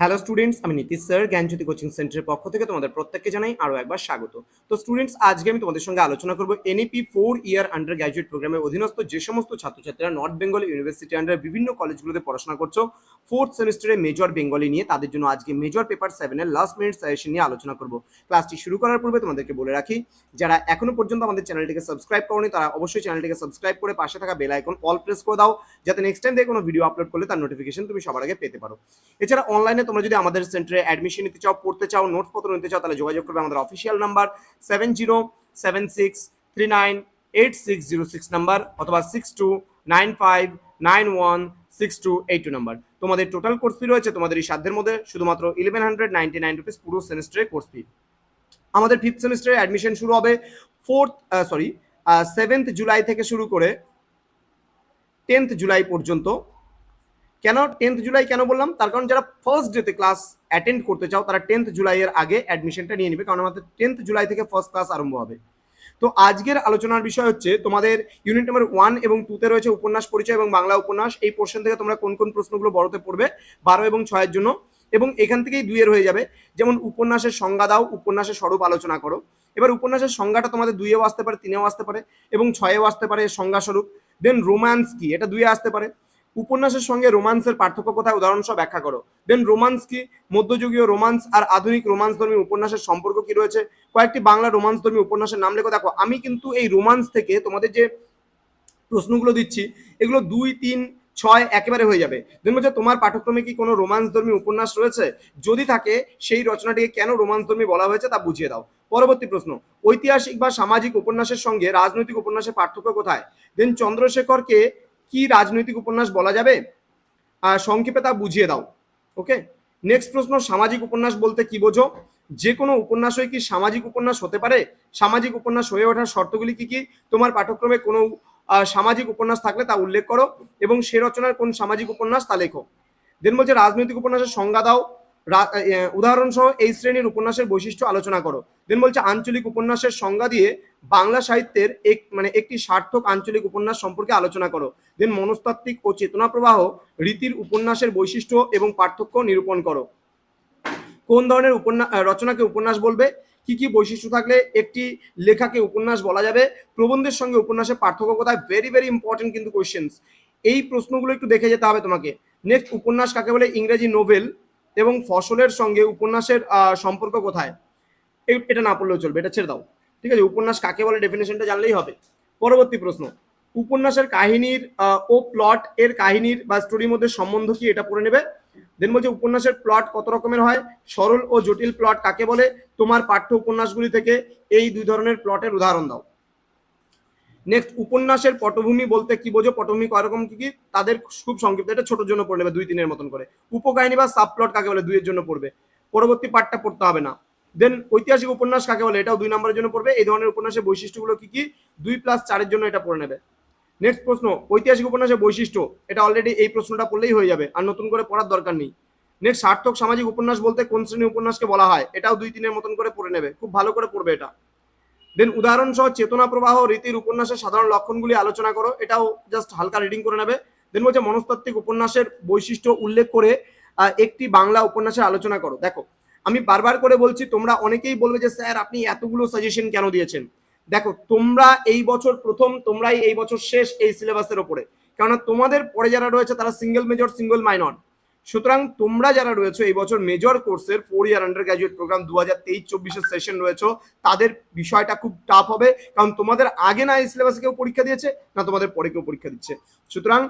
Hello students আমি Nitish sir জ্ঞানজ্যোতি coaching সেন্টারের পক্ষ থেকে তোমাদের প্রত্যেককে জানাই আরও একবার স্বাগত। তো স্টুডেন্টস আজকে আমি তোমাদের সঙ্গে আলোচনা করব NEP four year undergraduate প্রোগ্রামের অধীনস্থ যে সমস্ত ছাত্রছাত্রীরা নর্থ বেঙ্গল ইউনিভার্সিটি আন্ডার বিভিন্ন কলেজগুলোতে পড়াশোনা করছ ফোর্থ সেমিস্টারে মেজর বেঙ্গলি নিয়ে তাদের জন্য আজকে মেজর পেপার সেভেনের লাস্ট মিনিট সাজেশন নিয়ে আলোচনা করব। ক্লাসটি শুরু করার পূর্বে তোমাদেরকে বলে রাখি, যারা এখনও পর্যন্ত আমাদের চ্যানেলটিকে সাবস্ক্রাইব করনি, তারা অবশ্যই চ্যানেলটিকে সাবস্ক্রাইব করে পাশে থাকা বেল আইকন অল প্রেস করে দাও, যাতে নেক্সট টাইম থেকে কোনো ভিডিও আপলোড করলে তার নোটিফিকেশন তুমি সবার আগে পেতে পারো। এছাড়া অনলাইনে তোমরা যদি আমাদের সেন্টারে অ্যাডমিশন নিতে চাও, পড়তে চাও নোটস পত্র নিতে চাও, তাহলে যোগাযোগ করবে আমাদের official number seven zero seven six three nine eight six zero six number অথবা six two nine five nine one six two eight two number তোমাদের টোটাল কোর্স ফি রয়েছে তোমাদের এই সাধ্যের মধ্যে, শুধুমাত্র eleven hundred ninety nine rupees পুরো সেমিস্টারের কোর্স ফি আমাদের ফিফথ সেমিস্টারে অ্যাডমিশন শুরু হবে ফোর্থ সরি সেভেন্থ জুলাই থেকে শুরু করে টেন্থ জুলাই পর্যন্ত। কেন টেন্থ জুলাই কেন বললাম? তার কারণ যারা ফার্স্ট ডেতে ক্লাস অ্যাটেন্ড করতে চাও, তারা টেন্থ জুলাইয়ের আগে অ্যাডমিশনটা নিয়ে নেবে, কারণ আমাদের টেন্থ জুলাই থেকে ফার্স্ট ক্লাস আরম্ভ হবে। তো আজকের আলোচনার বিষয় হচ্ছে, তোমাদের ইউনিট নাম্বার ওয়ান এবং টুতে রয়েছে উপন্যাস পরিচয় এবং বাংলা উপন্যাস। এই পোর্শন থেকে তোমরা কোন কোন প্রশ্নগুলো বড়তে পড়বে, বারো এবং ছয়ের জন্য। এবং এখান থেকেই দুইয়ের হয়ে যাবে। যেমন উপন্যাসের সংজ্ঞা দাও, উপন্যাসের স্বরূপ আলোচনা করো। এবার উপন্যাসের সংজ্ঞাটা তোমাদের দুইয়েও আসতে পারে, তিনেও আসতে পারে এবং ছয়েও আসতে পারে সংজ্ঞা স্বরূপ দেন রোম্যান্স কি? এটা দুইয়ে আসতে পারে। উপন্যাসের সঙ্গে রোমান্সের পার্থক্য কোথায়? উদাহরণ সহ ব্যাখ্যা করো। দেন রোমান্স কি? মধ্যযুগীয় রোমান্স আর আধুনিক রোমান্স ধর্মী উপন্যাসের সম্পর্ক কি রয়েছে? কয়েকটি বাংলা রোমান্স ধর্মী উপন্যাসের নাম লেখো। দেখো, আমি কিন্তু এই রোমান্স থেকে তোমাদের যে প্রশ্নগুলো দিচ্ছি, এগুলো দুই, তিন, ছয় একেবারে হয়ে যাবে। দেন বলছে, তোমার পাঠ্যক্রমে কি কোনো রোমান্স ধর্মী উপন্যাস রয়েছে? যদি থাকে, সেই রচনাটিকে কেন রোমান্স ধর্মী বলা হয়েছে তা বুঝিয়ে দাও। পরবর্তী প্রশ্ন, ঐতিহাসিক বা সামাজিক উপন্যাসের সঙ্গে রাজনৈতিক উপন্যাসের পার্থক্য কোথায়? দেন চন্দ্রশেখরকে কি রাজনৈতিক উপন্যাস বলা যাবে? সংক্ষেপে তা বুঝিয়ে দাও ওকে নেক্সট প্রশ্ন, সামাজিক উপন্যাস বলতে কি বোঝো? যে কোনো উপন্যাসই কি সামাজিক উপন্যাস হতে পারে? সামাজিক উপন্যাস হয়ে ওঠার শর্তগুলি কি কি? তোমার পাঠ্যক্রমে কোনো সামাজিক উপন্যাস থাকলে তা উল্লেখ করো এবং সে রচনার কোন সামাজিক উপন্যাস তা লেখো। দেন বলছে, রাজনৈতিক উপন্যাসের সংজ্ঞা দাও। উদাহরণসহ এই শ্রেণির উপন্যাসের বৈশিষ্ট্য আলোচনা করো। দেন বলছে, আঞ্চলিক উপন্যাসের সংজ্ঞা দিয়ে বাংলা সাহিত্যের এক মানে একটি সার্থক আঞ্চলিক উপন্যাস সম্পর্কে আলোচনা করো। দেন মনস্তাত্ত্বিক ও চেতনা প্রবাহ, রীতির উপন্যাসের বৈশিষ্ট্য এবং পার্থক্য নিরূপণ করো। কোন ধরনের উপন্যাস রচনাকে উপন্যাস বলবে? কি কি বৈশিষ্ট্য থাকলে একটি লেখাকে উপন্যাস বলা যাবে? প্রবন্ধের সঙ্গে উপন্যাসের পার্থক্য কোথায়? ভেরি ভেরি ইম্পর্টেন্ট কিন্তু কোয়েশ্চেন্স এই প্রশ্নগুলো একটু দেখে যেতে হবে তোমাকে। নেক্সট উপন্যাস কাকে বলে? ইংরেজি নোভেল এবং ফসলের সঙ্গে উপন্যাসের সম্পর্ক কোথায়? এটা না পড়লেও চলবে, এটা ছেড়ে দাও। ঠিক আছে, উপন্যাস কাকে বলে ডেফিনেশনটা জানলেই হবে। পরবর্তী প্রশ্ন, উপন্যাসের কাহিনীর ও প্লট এর কাহিনীর বা স্টোরির মধ্যে সম্বন্ধ কি এটা পড়ে নেবে? দেন বলছে, উপন্যাসের প্লট কত রকমের হয়? সরল ও জটিল প্লট কাকে বলে? তোমার পাঠ্য উপন্যাসগুলি থেকে এই দুই ধরনের প্লটের উদাহরণ দাও। নেক্সট উপন্যাসের পটভূমি বলতে কি বোঝো? পটভূমি কয় রকম কি কি? তাদের খুব সংক্ষিপ্ত, এটা ছোটোর জন্য পড়ে নেবে, দুই তিনের মতন করে। উপকাহিনী বা সাব প্লট কাকে বলে? দুইয়ের জন্য পড়বে। পরবর্তী পাঠটা পড়তে হবে না। দেন ঐতিহাসিক উপন্যাস কাকে বলে? এটাও দুই নম্বরের জন্য পড়বে। এই ধরনের উপন্যাসের বৈশিষ্ট্যগুলো কি কি? দুই প্লাস চারের জন্য এটা পড়ে নেবে। নেক্সট প্রশ্ন, ঐতিহাসিক উপন্যাসের বৈশিষ্ট্য, এটা অলরেডি এই প্রশ্নটা পড়লেই হয়ে যাবে, আর নতুন করে পড়ার দরকার নেই। নেক্সট সার্থক সামাজিক উপন্যাস বলতে কোন শ্রেণির উপন্যাসকে বলা হয়? এটাও দুই তিনের মতন করে পড়ে নেবে, খুব ভালো করে পড়বে এটা। দেন উদাহরণ সহ চেতনা প্রবাহ রীতির উপন্যাসের সাধারণ লক্ষণগুলি আলোচনা করো, এটাও জাস্ট হালকা রিডিং করে নেবে। দেন বলছে মনস্তাত্ত্বিক উপন্যাসের বৈশিষ্ট্য উল্লেখ করে একটি বাংলা উপন্যাসের আলোচনা করো। দেখো আমি বারবার করে বলছি, তোমরা অনেকেই বলবে যে, স্যার, আপনি এতগুলো সাজেশন কেন দিয়েছেন? দেখো, তোমরা এই বছর প্রথম, তোমরাই এই বছর শেষ এই সিলেবাসের ওপরে। কেননা, তোমাদের পরে যারা রয়েছে, তারা সিঙ্গেল মেজর সিঙ্গেল মাইনর সুতরাং, তোমরা যারা রয়েছে এই বছর মেজর কোর্সের four year undergraduate programme দু হাজার তেইশ, চব্বিশের সেশন রয়েছে, তাদের বিষয়টা খুব টাফ হবে। কারণ, তোমাদের আগে না এই সিলেবাসে কেউ পরীক্ষা দিয়েছে, না তোমাদের পরে কেউ পরীক্ষা দিচ্ছে। সুতরাং,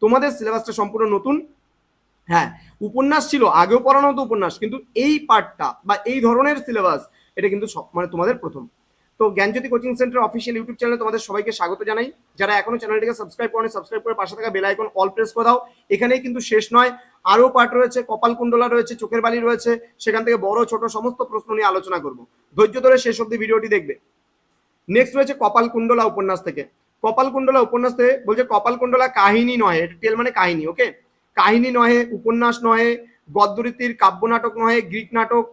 তোমাদের সিলেবাসটা সম্পূর্ণ নতুন। হ্যাঁ উপন্যাস ছিল, আগেও পড়ানো হতো উপন্যাস, কিন্তু এই পার্টটা বা এই ধরনের সিলেবাস এটা কিন্তু মানে তোমাদের প্রথম। তো Gyanjyoti coaching centre official YouTube চ্যানেলে তোমাদের সবাইকে স্বাগত জানাই। যারা এখনও চ্যানেলটিকে সাবস্ক্রাইব করেনি সাবস্ক্রাইব করে পাশে থাকা বেল আইকন অল প্রেস করে দাও। এখানেই কিন্তু শেষ নয়। আরও পার্ট রয়েছে কপাল কুণ্ডলা রয়েছে, চোখের বালি রয়েছে, সেখান থেকে বড়, ছোট সমস্ত প্রশ্ন নিয়ে আলোচনা করব। ধৈর্য ধরে শেষ অব্দি ভিডিওটি দেখবে। নেক্সট রয়েছে কপাল কুণ্ডলা উপন্যাস থেকে। কপাল কুণ্ডলা উপন্যাস থেকে বলছে কপাল কুণ্ডলা কাহিনী নয়, এটা টেল মানে কাহিনী ওকে কাহিনী নহে, উপন্যাস নহে, গদ্যরীতির কাব্য নাটক নহে, গ্রিক নাটক।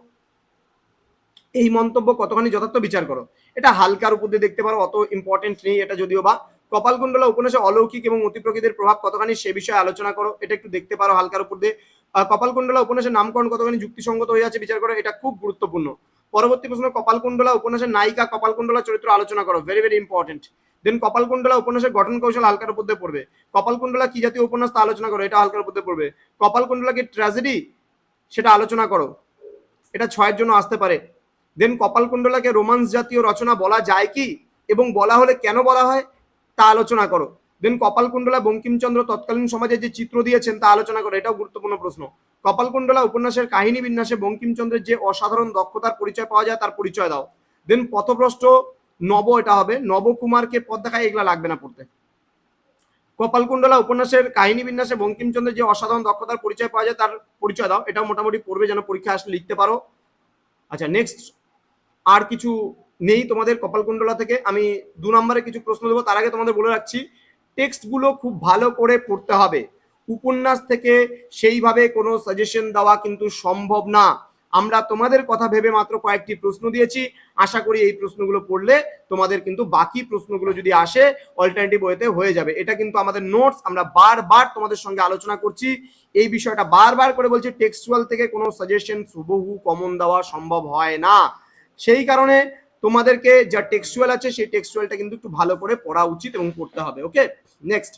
এই মন্তব্য কতখানি যথার্থ বিচার করো? এটা হালকার উপর দিয়ে দেখতে পারো, অত ইম্পর্টেন্ট নেই এটা যদিও বা। কপালকুণ্ডলা উপন্যাসে অলৌকিক এবং অতি প্রকৃতির প্রভাব কতখানি সে বিষয়ে আলোচনা করো, এটা একটু দেখতে পারো হালকার উপর দিয়ে। কপালকুণ্ডলা উপন্যাসের নামকরণ কতখানি যুক্তিসঙ্গত হয়ে আছে বিচার করো, এটা খুব গুরুত্বপূর্ণ। পরবর্তী প্রশ্ন, কপালকুণ্ডলা উপন্যাসের নায়িকা কপালকুণ্ডলা চরিত্র আলোচনা করো very very important then Kapalkundala উপন্যাসের গঠন কৌশল হালকার উপর দিয়ে পড়বে। কপালকুণ্ডলা কি জাতীয় উপন্যাস তা আলোচনা করো, এটা হালকার উপর দিয়ে পড়বে। কপালকুণ্ডলা কি ট্র্যাজেডি সেটা আলোচনা করো। এটা ছয়ের জন্য আসতে পারে। দেন কপালকুণ্ডলাকে রোমান্স জাতীয় রচনা বলা যায় কি? এবং বলা হলে কেন বলা হয়? তা আলোচনা করো। দেন কপালকুণ্ডলা বঙ্কিমচন্দ্র তৎকালীন সমাজে যে চিত্র দিয়েছেন তা আলোচনা করো, এটাও গুরুত্বপূর্ণ প্রশ্ন। কপালকুণ্ডলা উপন্যাসের কাহিনী বিন্যাসে বঙ্কিমচন্দ্রের যে অসাধারণ দক্ষতার পরিচয় পাওয়া যায়, তার পরিচয় দাও। দেন পথভ্রষ্ট নব এটা হবে। নবকুমারকে পথ দেখায় এগুলা লাগবে না পড়তে। কপালকুণ্ডলা উপন্যাসের কাহিনী বিন্যাসে বঙ্কিমচন্দ্রের যে অসাধারণ দক্ষতার পরিচয় পাওয়া যায়, তার পরিচয় দাও। এটাও মোটামুটি পড়বে, যেন পরীক্ষা আসলে লিখতে পারো। আচ্ছা নেক্সট আর কিছু নেই তোমাদের কপালকুণ্ডলা থেকে। আমি দু নম্বরে কিছু প্রশ্ন দেবো, তার আগে তোমাদের বলে রাখছি, টেক্সটগুলো খুব ভালো করে পড়তে হবে। উপন্যাস থেকে সেইভাবে কোনো সাজেশন দেওয়া কিন্তু সম্ভব না। আমরা তোমাদের কথা ভেবে মাত্র কয়েকটি প্রশ্ন দিয়েছি। আশা করি এই প্রশ্নগুলো পড়লে তোমাদের কিন্তু বাকি প্রশ্নগুলো যদি আসে অল্টারনেটিভ ওয়েতে হয়ে যাবে। এটা কিন্তু আমাদের নোটস আমরা বারবার তোমাদের সঙ্গে আলোচনা করছি। এই বিষয়টা বারবার করে বলছি টেক্সচুয়াল থেকে কোনো সাজেশন হুবহু কমন দেওয়া সম্ভব হয় না। সেই কারণে তোমাদেরকে যা টেক্সচুয়াল আছে, সেই টেক্সচুয়ালটা কিন্তু একটু ভালো করে পড়া উচিত এবং পড়তে হবে ওকে নেক্সট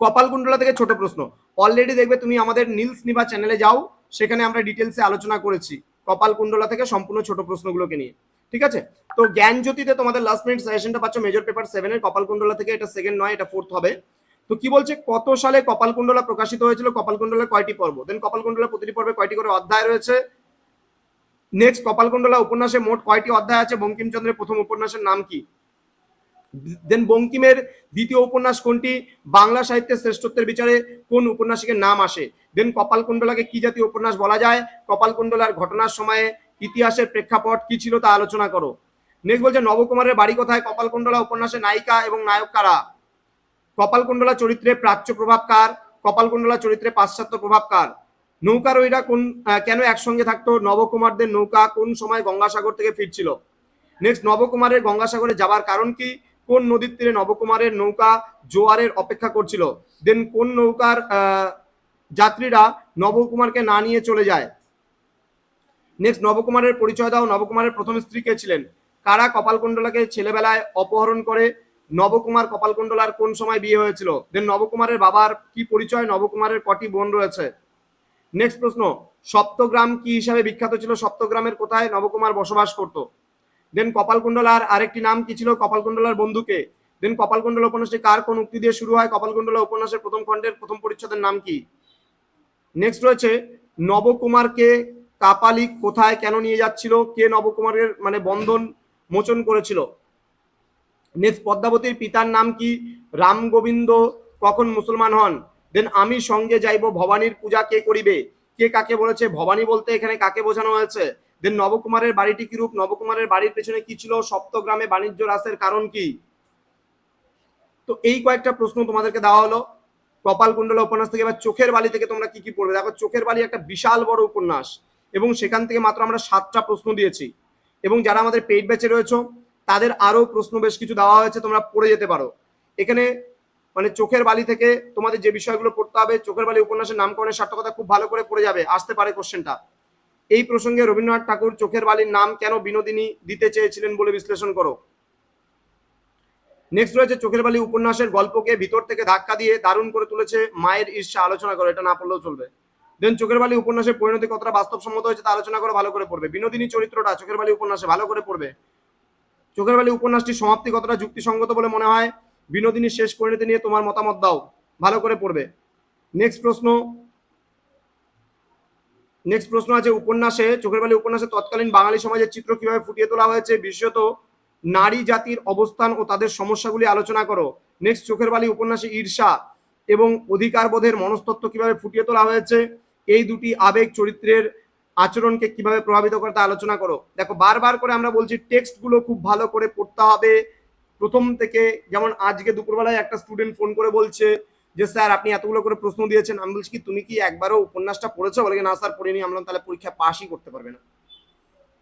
কপালকুণ্ডলা থেকে ছোট প্রশ্ন। অলরেডি দেখবে তুমি আমাদের নীলস নিবা চ্যানেলে যাও। সেখানে আমরা ডিটেলসে আলোচনা করেছি কপাল কপালকুণ্ডলা থেকে সম্পূর্ণ ছোট প্রশ্নগুলোকে নিয়ে। ঠিক আছে? তো জ্ঞান জ্যোতিতে তোমাদের লাস্ট মিনিট সাজেশনটা পাচ্ছ মেজর পেপার সেভেনের কপালকুণ্ডলা থেকে এটা সেকেন্ড নয়, এটা ফোর্থ হবে। তো কি বলছে? কত সালে কপাল কপালকুণ্ডলা প্রকাশিত হয়েছিল? কপালকুণ্ডলার কয়টি পর্ব? দেন কপালকুণ্ডলা প্রতিটি পর্বে কয়টি করে অধ্যায় রয়েছে? নেক্সট কপালকুণ্ডলা উপন্যাসে মোট কয়টি অধ্যায় আছে? বঙ্কিমচন্দ্রের প্রথম উপন্যাসের নাম কি? দেন বঙ্কিমের দ্বিতীয় উপন্যাস কোনটি? বাংলা সাহিত্যের শ্রেষ্ঠত্বের বিচারে কোন উপন্যাসিকের নাম আসে? দেন কপালকুণ্ডলাকে কি জাতীয় উপন্যাস বলা যায়? কপালকুণ্ডলার ঘটনার সময়ে ইতিহাসের প্রেক্ষাপট কি ছিল তা আলোচনা করো। নেক্সট বলছে, নবকুমারের বাড়ি কোথায়? কপালকুণ্ডলা উপন্যাসে নায়িকা এবং নায়ক কারা? কপালকুণ্ডলা চরিত্রে প্রাচ্য প্রভাব কার? কপালকুণ্ডলা চরিত্রে পাশ্চাত্য প্রভাব কার? নৌকারোহীরা কোন কেন একসঙ্গে থাকতো? নবকুমারদের নৌকা কোন সময় গঙ্গাসাগর থেকে ফিরছিল? নেক্সট নবকুমারের গঙ্গাসাগরে যাবার কারণ কি? কোন নদীর তীরে নবকুমারের নৌকা জোয়ারের অপেক্ষা করছিল? দেন কোন নৌকার যাত্রীরা নবকুমারকে না নিয়ে চলে যায়? নেক্সট নবকুমারের পরিচয় দাও। নবকুমারের প্রথম স্ত্রী কে ছিলেন? কারা কপালকুণ্ডলাকে ছেলেবেলায় অপহরণ করে নবকুমার কপালকুণ্ডলার কোন সময় বিয়ে হয়েছিল? দেন নবকুমারের বাবার কি পরিচয়? নবকুমারের কটি বোন রয়েছে? নেক্সট প্রশ্ন, সপ্তগ্রাম কি হিসাবে বিখ্যাত ছিল? সপ্তগ্রামের কোথায় নবকুমার বসবাস করত? দেন কপালকুণ্ডলার আরেকটি নাম কি ছিল? কপালকুণ্ডলার বন্ধুকে। দেন কপালকুণ্ডলা উপন্যাসটি কার কোন উক্তি দিয়ে শুরু হয়? কপালকুণ্ডলা উপন্যাসের প্রথম খণ্ডের প্রথম পরিচ্ছদের নাম কি? নেক্সট রয়েছে, নবকুমারকে কাপালিক কোথায় কেন নিয়ে যাচ্ছিল? কে নবকুমারের মানে বন্ধন মোচন করেছিল? নেক্সট পদ্মাবতীর পিতার নাম কি? রাম গোবিন্দ কখন মুসলমান হন? দেন আমি সঙ্গে যাইব, ভবানীর পূজা কে করিবে? কে কাকে বলেছে? ভবানী বলতে এখানে কাকে বোঝানো হয়েছে? দেন নবকুমারের বাড়িটি কি রূপ? নবকুমারের বাড়ির পেছনে কি ছিল? সপ্তগ্রামে বাণিজ্য হ্রাসের কারণ কি? তো এই কয়েকটা প্রশ্ন তোমাদেরকে দেওয়া হলো। কপালকুণ্ডলা উপন্যাস থেকে এবার চোখের বালি থেকে তোমরা কি কি পড়বে? দেখো, চোখের বালি একটা বিশাল বড় উপন্যাস এবং সেখান থেকে মাত্র আমরা সাতটা প্রশ্ন দিয়েছি। এবং যারা আমাদের পেইড ব্যাচে রয়েছে, তাদের আরও প্রশ্ন বেশ কিছু দেওয়া হয়েছে, তোমরা পড়ে যেতে পারো। এখানে মানে চোখের বালি থেকে তোমাদের যে বিষয়গুলো পড়তে হবে, চোখের বালি উপন্যাসের নামকরণের সার্থকতা খুব ভালো করে পড়ে যাবে। আসতে পারে কোশ্চেনটা এই প্রসঙ্গে রবীন্দ্রনাথ ঠাকুর চোখের বালির নাম কেন বিনোদিনী দিতে চেয়েছিলেন বলে বিশ্লেষণ করো। নেক্সট রয়েছে চোখের বালি উপন্যাসের গল্পকে ভিতর থেকে ধাক্কা দিয়ে দারুণ করে তুলেছে মায়ের ঈর্ষা আলোচনা করো, এটা না পড়লেও চলবে। দেন চোখের বালি উপন্যাসের পরিণতি কতটা বাস্তবসম্মত হয়েছে তা আলোচনা করে, ভালো করে পড়বে। বিনোদিনী চরিত্রটা চোখের বালি উপন্যাসে ভালো করে পড়বে। চোখের বালি উপন্যাসটি সমাপ্তি কতটা যুক্তিসঙ্গত বলে মনে হয়? বিনোদিনীর শেষ পরিণতি নিয়ে তোমার মতামত দাও, ভালো করে পড়বে। নেক্সট প্রশ্ন নেক্সট প্রশ্ন আছে, উপন্যাসে, চোখের বালি উপন্যাসে তৎকালীন বাঙালি সমাজের চিত্র কীভাবে ফুটিয়ে তোলা হয়েছে? বিশেষত নারী জাতির অবস্থান ও তাদের সমস্যাগুলি আলোচনা করো। নেক্সট চোখের বালি উপন্যাসে ঈর্ষা এবং অধিকারবোধের মনস্তত্ত্ব কীভাবে ফুটিয়ে তোলা হয়েছে? এই দুটি আবেগ চরিত্রের আচরণকে কীভাবে প্রভাবিত করে তা আলোচনা করো। দেখো, বারবার করে আমরা বলছি, টেক্সটগুলো খুব ভালো করে পড়তে হবে। প্রথম থেকে যেমন আজকে দুপুরবেলায় একটা স্টুডেন্ট ফোন করে বলছে যে, স্যার, আপনি এতগুলো করে প্রশ্ন দিয়েছেন, আমি বলছি কি, তুমি কি একবারও উপন্যাসটা পড়েছো? বলে না, স্যার, পড়িনি। আমরা তাহলে পরীক্ষা পাশই করতে পারবে না।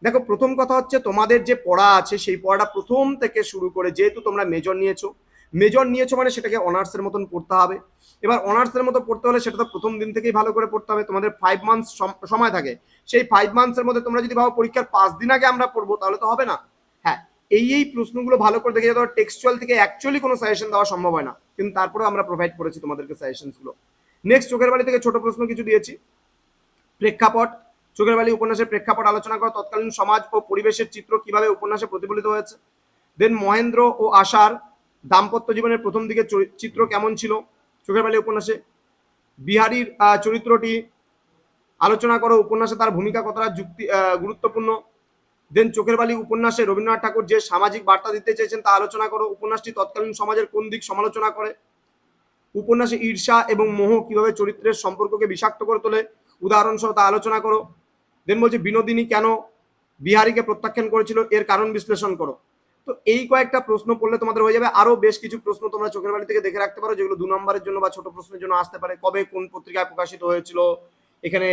দেখো, প্রথম কথা হচ্ছে তোমাদের যে পড়া আছে, সেই পড়াটা প্রথম থেকে শুরু করে যেহেতু তোমরা মেজর নিয়েছো মেজর নিয়েছো মানে সেটাকে অনার্সের মতন পড়তে হবে। এবার অনার্সের মতো পড়তে হলে সেটা তো প্রথম দিন থেকেই ভালো করে পড়তে হবে। তোমাদের ফাইভ মান্থস সময় থাকে। সেই ফাইভ মান্থসের মধ্যে তোমরা যদি ভাবো পরীক্ষার পাঁচ দিন আগে আমরা পড়ব, তাহলে তো হবে না। এই এই প্রশ্নগুলো ভালো করে দেখে যাতে টেক্সচুয়াল থেকে অ্যাকচুয়ালি কোনো সাজেশন দেওয়া সম্ভব হয় না। কিন্তু তারপরেও আমরা প্রোভাইড করেছি তোমাদেরকে সাজেশনসগুলো নেক্সট চোখের বাড়ি থেকে ছোট প্রশ্ন কিছু দিয়েছি। প্রেক্ষাপট। চোখের বালি উপন্যাসের প্রেক্ষাপট আলোচনা করো। তৎকালীন সমাজ ও পরিবেশের চিত্র কীভাবে উপন্যাসে প্রতিফলিত হয়েছে? দেন মহেন্দ্র ও আশার দাম্পত্য জীবনের প্রথম দিকে চিত্র কেমন ছিল? চোখের বালি উপন্যাসে। বিহারীর চরিত্রটি আলোচনা করো। উপন্যাসে তার ভূমিকা কতটা যুক্তি গুরুত্বপূর্ণ? দেন চোখের বালি উপন্যাসে রবীন্দ্রনাথ ঠাকুর যে সামাজিক বার্তা দিতে চেয়েছেন তা আলোচনা করো। উপন্যাসটি তৎকালীন সমাজের কোন দিক সমালোচনা করে? উপন্যাসে ঈর্ষা এবং মোহ কীভাবে চরিত্রের সম্পর্ককে বিষাক্ত করে তোলে? উদাহরণসহ তা আলোচনা করো। দেন বলছে, বিনোদিনী কেন বিহারীকে প্রত্যাখ্যান করেছিল? এর কারণ বিশ্লেষণ করো। তো এই কয়েকটা প্রশ্ন পড়লে তোমাদের হয়ে যাবে। আরও বেশ কিছু প্রশ্ন তোমরা চোখের বাড়ি থেকে দেখে রাখতে পারো, যেগুলো দু নম্বরের জন্য বা ছোট প্রশ্নের জন্য আসতে পারে। কবে কোন পত্রিকায় প্রকাশিত হয়েছিল? এখানে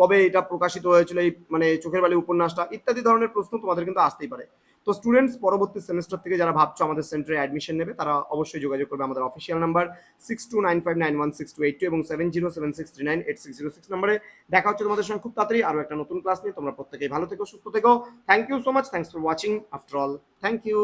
কবে এটা প্রকাশিত হয়েছিল, এই মানে চোখের বালি উপন্যাসটা, ইত্যাদি ধরনের প্রশ্ন তোমাদের কিন্তু আসতেই পারে। তো স্টুডেন্টস পরবর্তী সেমিস্টার থেকে যারা ভাবছ আমাদের সেন্টারে অ্যাডমিশন নেবে, তারা অবশ্যই যোগাযোগ করবে আমাদের official number six two nine five nine one six two eight two এবং seven zero seven six three nine eight six zero six নাম্বারে। দেখা হচ্ছে তোমাদের সঙ্গে খুব তাড়াতাড়ি আরও একটা নতুন ক্লাস নিয়ে। তোমরা প্রত্যেকেই ভালো থেকো, সুস্থ থেকো। Thank you so much thanks for watching after all thank you